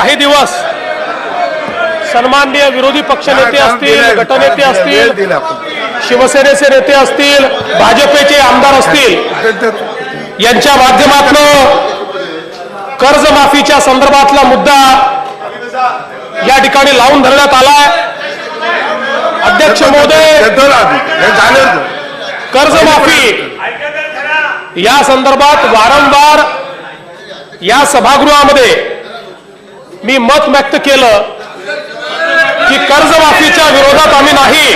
काही दिवस सन्माननीय विरोधी पक्षनेते असतील गटनेते असतील शिवसेनेचे नेते असतील भाजपेचे आमदार असतील यांच्या माध्यमातून कर्जमाफीच्या संदर्भातला मुद्दा या ठिकाणी लावून धरण्यात आलाय. अध्यक्ष महोदय कर्जमाफी या संदर्भात वारंवार या सभागृहामध्ये मी मत व्यक्त केलं की कर्जमाफीच्या विरोधात आम्ही नाही.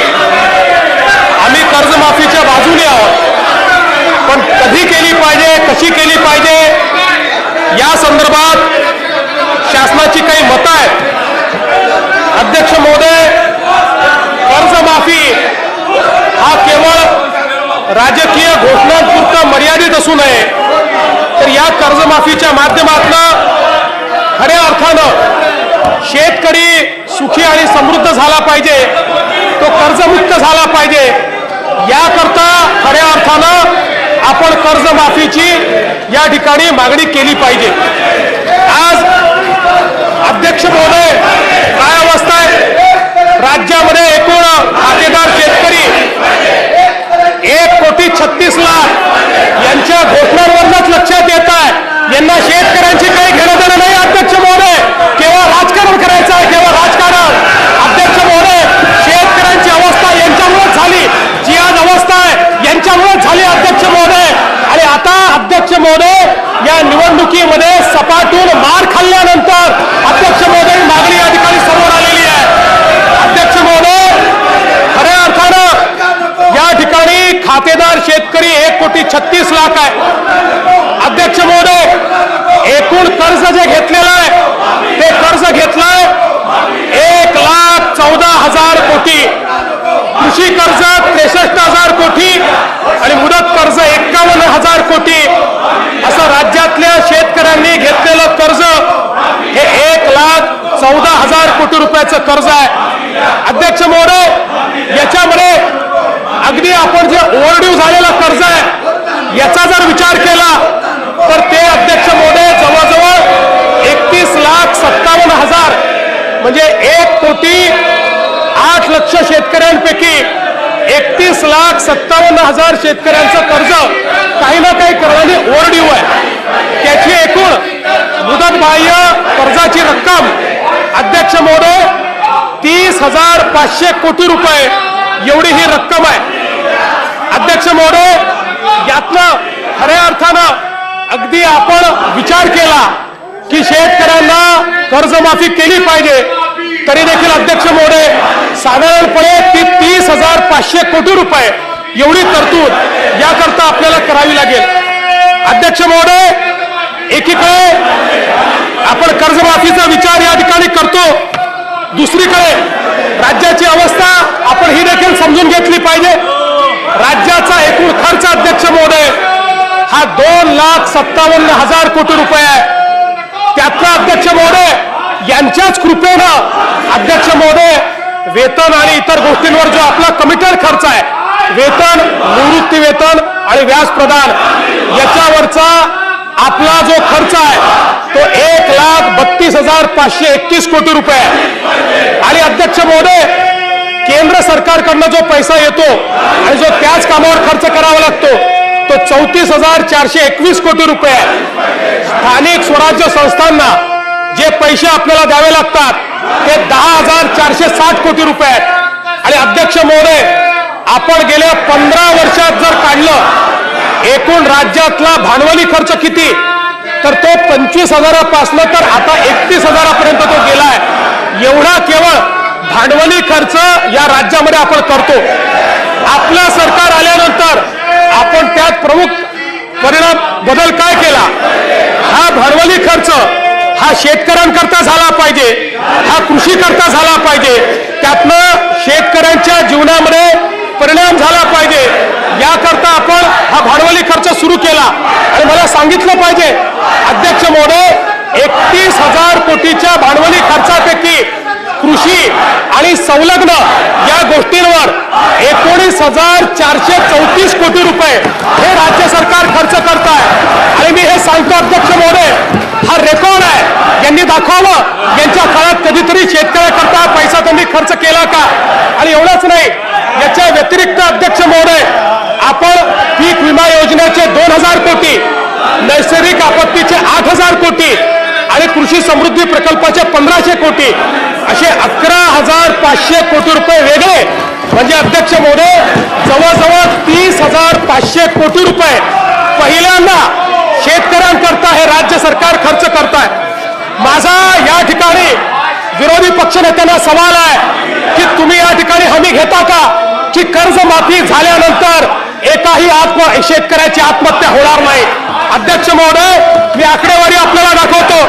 आम्ही कर्जमाफीच्या बाजूने आहोत. पण कधी केली पाहिजे कशी केली पाहिजे या संदर्भात शासनाची काही मतं आहेत. अध्यक्ष महोदय कर्जमाफी हा केवळ राजकीय घोषणांपुरता मर्यादित असू नये. तर या कर्जमाफीच्या माध्यमातून खऱ्या अर्थानं शेतकरी सुखी आणि समृद्ध झाला पाहिजे तो कर्जमुक्त झाला पाहिजे. याकरता खऱ्या अर्थानं आपण कर्जमाफीची या ठिकाणी मागणी केली पाहिजे. आज अध्यक्ष महोदय काय अवस्था आहे? राज्यामध्ये एकूण खातेदार शेतकरी एक कोटी छत्तीस लाख यांच्या घोषणांवरच लक्षात येत आहे यांना शेतकऱ्यांची काही घेणं देणं नाही अध्यक्ष महोदय केवळ राजकारण करायचं आहे केवळ राजकारण अध्यक्ष महोदय शेतकऱ्यांची अवस्था यांच्यामुळेच झाली जी आज अवस्था आहे यांच्यामुळेच झाली अध्यक्ष महोदय आणि आता अध्यक्ष महोदय या निवडणुकीमध्ये सपाटून मार खाल्ल्यानंतर अध्यक्ष महोदय मागणी या ठिकाणी समोर आलेली आहे अध्यक्ष महोदय खऱ्या अर्थानं या ठिकाणी खातेदार शेतकरी एक कोटी छत्तीस लाख आहे अध्यक्ष महोदय एकूण कर्ज जे घेतलेलं आहे ते कर्ज घेतलंय एक लाख चौदा हजार कोटी कृषी कर्ज त्रेसष्ट हजार कोटी आणि मुदत कर्ज एक्कावन्न हजार कोटी असं राज्यातल्या शेतकऱ्यांनी घेतलेलं कर्ज हे एक लाख चौदा हजार कोटी रुपयाचं कर्ज आहे अध्यक्ष महोदय याच्यामध्ये अगदी आपण जे ओव्हरड्यू झालेलं कर्ज आहे याचा जर विचार केला तर ते अध्यक्ष महोदय जवळजवळ एकतीस लाख सत्तावन्न हजार म्हणजे एक कोटी आठ लक्ष शेतकऱ्यांपैकी एकतीस लाख सत्तावन्न हजार शेतकऱ्यांचं कर्ज काही ना काही कर्जाने ओरड्यू आहे. त्याची एकूण मुदतबाह्य कर्जाची रक्कम अध्यक्ष महोदय तीस हजार पाचशे कोटी रुपये एवढी ही रक्कम आहे. अध्यक्ष महोदय यातनं खऱ्या अर्थानं अगदी आपण विचार केला की शेतकऱ्यांना कर्जमाफी केली पाहिजे. तरी देखील अध्यक्ष मोडे साधारणपणे ती तीस हजार पाचशे कोटी रुपये एवढी तरतूद याकरता आपल्याला करावी लागेल. अध्यक्ष मोडे एकीकडे आपण कर्जमाफीचा विचार या ठिकाणी करतो दुसरीकडे राज्याची अवस्था आपण ही देखील समजून घेतली पाहिजे. राज्याचा एकूण खर्च अध्यक्ष मोडे हा दोन लाख सत्तावन्न हजार कोटी रुपये आहे. त्यातला अध्यक्ष मोडे यांच्याच कृपेनं अध्यक्ष महोदय वेतन आणि इतर गोष्टींवर जो आपला कमिटेड खर्च आहे वेतन निवृत्ती वेतन आणि व्याज प्रदान याच्यावरचा आपला जो खर्च आहे तो एक लाख बत्तीस हजार पाचशे एकतीस कोटी रुपये आणि अध्यक्ष महोदय केंद्र सरकारकडनं जो पैसा येतो आणि जो त्याच कामावर खर्च करावा लागतो तो चौतीस हजार चारशे एकवीस कोटी रुपये स्थानिक स्वराज्य संस्थांना जे पैसे आपल्याला द्यावे लागतात ते दहा हजार चारशे साठ कोटी रुपये आहेत. आणि अध्यक्ष महोदय आपण गेल्या पंधरा वर्षात जर काढलं एकूण राज्यातला भांडवली खर्च किती? तर तो पंचवीस हजारापासनं तर आता एकतीस हजारापर्यंत तो गेलाय. एवढा केवळ भांडवली खर्च या राज्यामध्ये आपण करतो. आपलं सरकार आल्यानंतर आपण त्यात प्रमुख परिणाम बदल काय केला? हा भांडवली खर्च हा शेतकऱ्यांकरता झाला पाहिजे. हा कृषी करता झाला पाहिजे. त्यातनं शेतकऱ्यांच्या जीवनामध्ये परिणाम झाला पाहिजे. याकरता आपण हा भांडवली खर्च सुरू केला. आणि मला सांगितलं पाहिजे अध्यक्ष महोदय एकतीस हजार कोटीच्या भांडवली खर्चापैकी कृषी आणि संलग्न या गोष्टींवर एकोणीस हजार चारशे चौतीस कोटी रुपये हे राज्य सरकार खर्च करत आहे आणि मी हे सांगतो अध्यक्ष महोदय हा रेकॉर्ड आहे यांनी दाखवावं. यांच्या काळात कधीतरी शेतकऱ्याकरता पैसा त्यांनी खर्च केला का? आणि एवढंच नाही याच्या व्यतिरिक्त अध्यक्ष महोदय आपण पीक विमा योजनेचे दोन हजार कोटी नैसर्गिक आपत्तीचे आठ हजार कोटी आणि कृषी समृद्धी प्रकल्पाचे पंधराशे कोटी असे अकरा हजार पाचशे कोटी रुपये वेगळे. म्हणजे अध्यक्ष महोदय जवळजवळ तीस हजार पाचशे कोटी रुपये. पहिल्यांदा शेतकऱ्यांकरता हे राज्य सरकार खर्च करत आहे माझा या ठिकाणी विरोधी पक्षनेत्यांना सवाल आहे की तुम्ही या ठिकाणी हमी घेता का? की कर्जमाफी झाल्यानंतर एकाही आत्म शेतकऱ्याची आत्महत्या होणार नाही? अध्यक्ष महोदय मी आकडेवारी आपल्याला दाखवतो.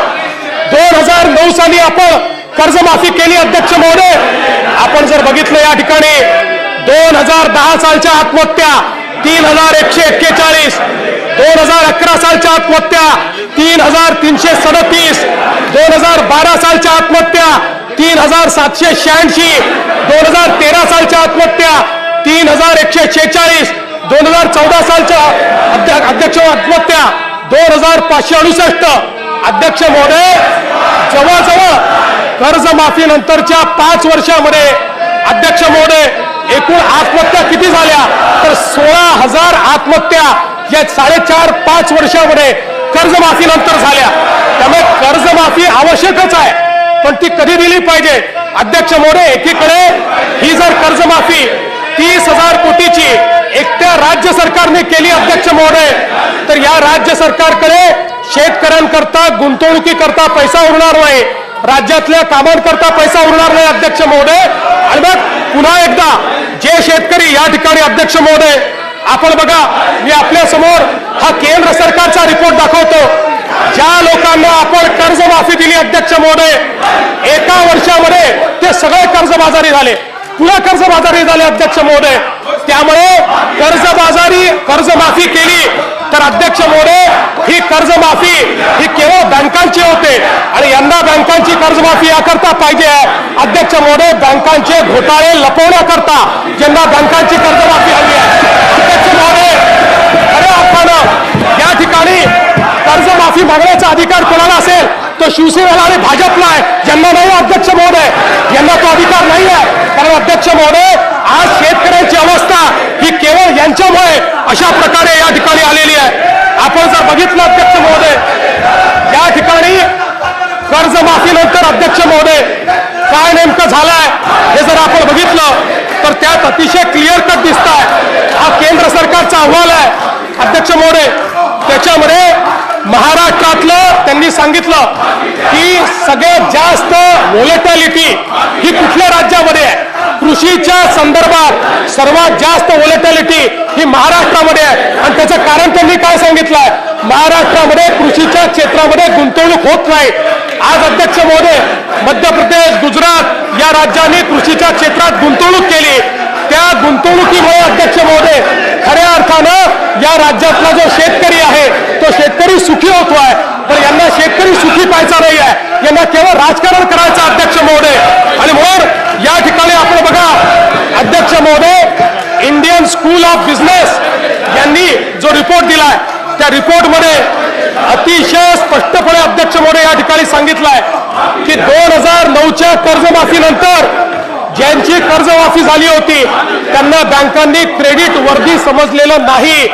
दोन हजार नऊ साली आपण कर्जमाफी केली अध्यक्ष महोदय. आपण जर बघितलं या ठिकाणी दोन हजार दहा सालच्या आत्महत्या तीन हजार एकशे एक्केचाळीस दोन हजार अकरा सालच्या आत्महत्या तीन हजार तीनशे सदतीस दोन हजार बारा सालच्या आत्महत्या तीन हजार सातशे शहाऐंशी दोन हजार तेरा सालच्या आत्महत्या तीन हजार एकशे शेहेचाळीस दोन हजार चौदा सालच्या अध्य- अध्यक्ष आत्महत्या दोन हजार पाचशे अडुसष्ट. अध्यक्ष महोदय जवळजवळ कर्जमाफीनंतरच्या पाच वर्षामध्ये अध्यक्ष महोदय एकूण आत्महत्या किती झाल्या? तर सोळा हजार आत्महत्या या साडेचार पाच वर्षामध्ये कर्जमाफी नंतर झाल्या. त्यामुळे कर्जमाफी आवश्यकच आहे. पण ती कधी दिली पाहिजे? अध्यक्ष मोरे एकीकडे ही जर कर्जमाफी तीस हजार कोटीची एकट्या राज्य सरकारने केली अध्यक्ष मोरे तर या राज्य सरकारकडे शेतकऱ्यांकरता गुंतवणुकीकरता पैसा उरणार नाही. राज्यातल्या कामांकरता पैसा उरणार नाही अध्यक्ष महोदय आणि मग पुन्हा एकदा जे शेतकरी या ठिकाणी अध्यक्ष महोदय आपण बघा मी आपल्यासमोर हा केंद्र सरकारचा रिपोर्ट दाखवतो. ज्या लोकांना आपण कर्जमाफी दिली अध्यक्ष मोडे एका वर्षामध्ये ते सगळे कर्जबाजारी झाले. पुन्हा कर्जबाजारी झाले अध्यक्ष मोडे त्यामुळे कर्जबाजारी कर्जमाफी केली तर अध्यक्ष महोदय कर्जमाफी ही केवळ बँकांची होते. आणि यंदा बँकांची कर्जमाफी याकरता पाहिजे. आहे अध्यक्ष मोदी बँकांचे घोटाळे लपवण्याकरता यंदा बँकांची कर्जमाफी हवी आहे. अध्यक्ष मोदी अरे अर्थानं या ठिकाणी कर्जमाफी मागण्याचा अधिकार कोणाला असेल? तो शिवसेनेला आणि भाजपला आहे. यांना नाही हो अध्यक्ष महोदय यांना तो अधिकार नाही आहे. कारण अध्यक्ष महोदय आज शेतकऱ्यांची अवस्था ही केवळ यांच्यामुळे अशा प्रकारे या ठिकाणी आलेली आहे. आपण जर बघितलं अध्यक्ष महोदय या ठिकाणी कर्जमाफीनंतर अध्यक्ष महोदय काय नेमकं झालंय हे जर आपण बघितलं तर त्यात अतिशय क्लिअर कट दिसत आहे हा केंद्र सरकारचा अहवाल आहे अध्यक्ष महोदय. त्याच्यामध्ये महाराष्ट्रातलं त्यांनी सांगितलं की सगळ्यात जास्त व्होलेटॅलिटी ही कुठल्या राज्यामध्ये आहे? कृषीच्या संदर्भात सर्वात जास्त वोलेटॅलिटी ही महाराष्ट्रामध्ये आहे. आणि त्याचं कारण त्यांनी काय सांगितलंय महाराष्ट्रामध्ये कृषीच्या क्षेत्रामध्ये गुंतवणूक होत नाही. आज अध्यक्ष महोदय मध्य प्रदेश गुजरात या राज्यांनी कृषीच्या क्षेत्रात गुंतवणूक केली. त्या गुंतवणुकीमुळे अध्यक्ष महोदय खऱ्या अर्थानं या राज्यातला जो शेतकरी आहे तो शेतकरी सुखी होतो आहे पण यांना शेतकरी सुखी पाहायचा नाही आहे यांना केवळ राजकारण करायचं अध्यक्ष महोदय आणि म्हणून या ठिकाणी आपण बघा अध्यक्ष महोदय इंडियन स्कूल ऑफ बिझनेस यांनी जो रिपोर्ट दिलाय त्या रिपोर्टमध्ये अतिशय स्पष्टपणे अध्यक्ष महोदय या ठिकाणी सांगितलंय की दोन हजार नऊच्या कर्जमाफीनंतर ज्यांची कर्जमाफी झाली होती त्यांना बँकांनी क्रेडिट वर्दी समजलेलं नाही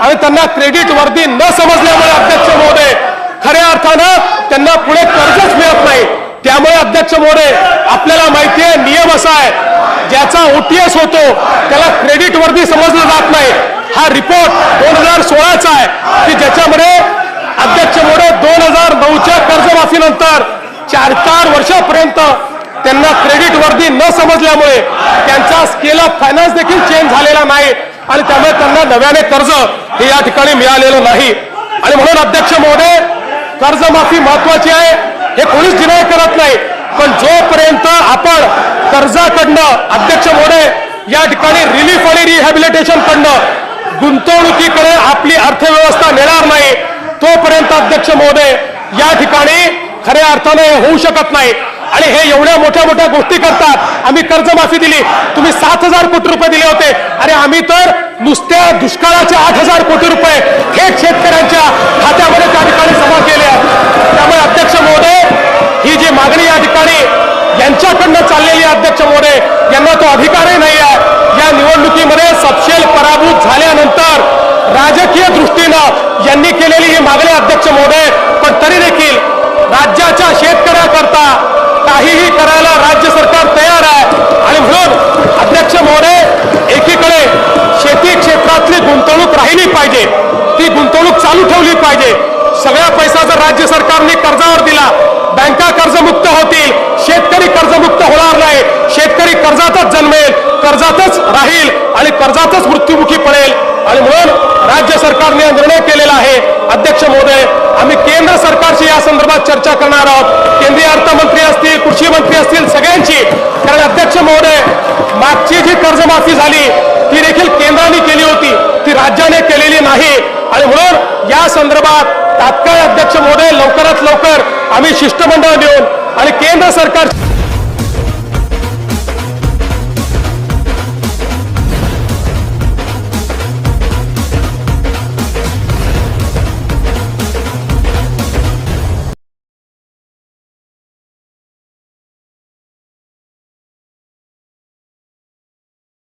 आणि त्यांना क्रेडिट वर्दी न समजल्यामुळे अध्यक्ष महोदय खऱ्या अर्थानं त्यांना पुढे कर्जच मिळत नाही. त्यामुळे अध्यक्ष मोरे आपल्याला माहिती आहे नियम असा आहे ज्याचा ओटीएस होतो त्याला क्रेडिट वर्दी समजलं जात नाही. हा रिपोर्ट दोन हजार सोळाचा आहे. की ज्याच्यामध्ये अध्यक्ष मोरे दोन हजार नऊच्या कर्जमाफीनंतर चार चार वर्षापर्यंत त्यांना क्रेडिट वर्दी न समजल्यामुळे त्यांचा स्केल ऑफ फायनान्स देखील चेंज झालेला नाही आणि त्यामुळे त्यांना नव्याने कर्ज हे या ठिकाणी मिळालेलं नाही. आणि म्हणून अध्यक्ष महोदय कर्जमाफी महत्वाची आहे. हे कोणीच डिनाय करत नाही. पण जोपर्यंत आपण कर्जाकडनं अध्यक्ष मोडे या ठिकाणी रिलीफ आणि रिहॅबिलिटेशन कडनं गुंतवणुकीकडे आपली अर्थव्यवस्था नेणार नाही तोपर्यंत अध्यक्ष महोदय या ठिकाणी खऱ्या अर्थाने हे होऊ शकत नाही. आणि हे एवढ्या मोठ्या मोठ्या गोष्टी करतात. आम्ही कर्जमाफी दिली. तुम्ही सात हजार कोटी रुपये दिले होते. अरे आम्ही तर नुसत्या दुष्काळाचे आठ हजार कोटी रुपये थेट शेतकऱ्यांच्या खात्यामध्ये त्या ठिकाणी जमा केले आहेत त्यामुळे अध्यक्ष महोदय मागणी या ठिकाणी यांच्याकडनं चाललेली आहे, अध्यक्ष महोदय यांना तो अधिकारही नाही आहे या निवडणुकीमध्ये सपशेल पराभूत झाल्यानंतर राजकीय दृष्टीनं यांनी केलेली ही मागणी अध्यक्ष महोदय पण तरी देखील राज्याच्या शेतकऱ्याकरता काहीही करायला राज्य सरकार तयार आहे आणि म्हणून अध्यक्ष महोदय एकीकडे शेती क्षेत्रातली गुंतवणूक राहिली पाहिजे ती उठवली पाहिजे. सगळा पैसा जर राज्य सरकारने कर्जावर दिला. बँका कर्जमुक्त होतील. शेतकरी कर्जमुक्त होणार नाही. शेतकरी कर्जातच जन्मेल कर्जातच राहील आणि कर्जातच मृत्युमुखी पडेल. आणि म्हणून राज्य सरकारने निर्णय केलेला आहे. अध्यक्ष महोदय आम्ही केंद्र सरकारशी या संदर्भात चर्चा करणार आहोत. केंद्रीय अर्थमंत्री असतील कृषी मंत्री असतील सगळ्यांची. कारण अध्यक्ष महोदय मागची जी कर्जमाफी झाली ती देखील केंद्राने केली राज्याने केलेली नाही. आणि म्हणून या संदर्भात तात्काळ अध्यक्ष महोदय लवकरात लवकर आम्ही शिष्टमंडळ देऊन आणि केंद्र सरकार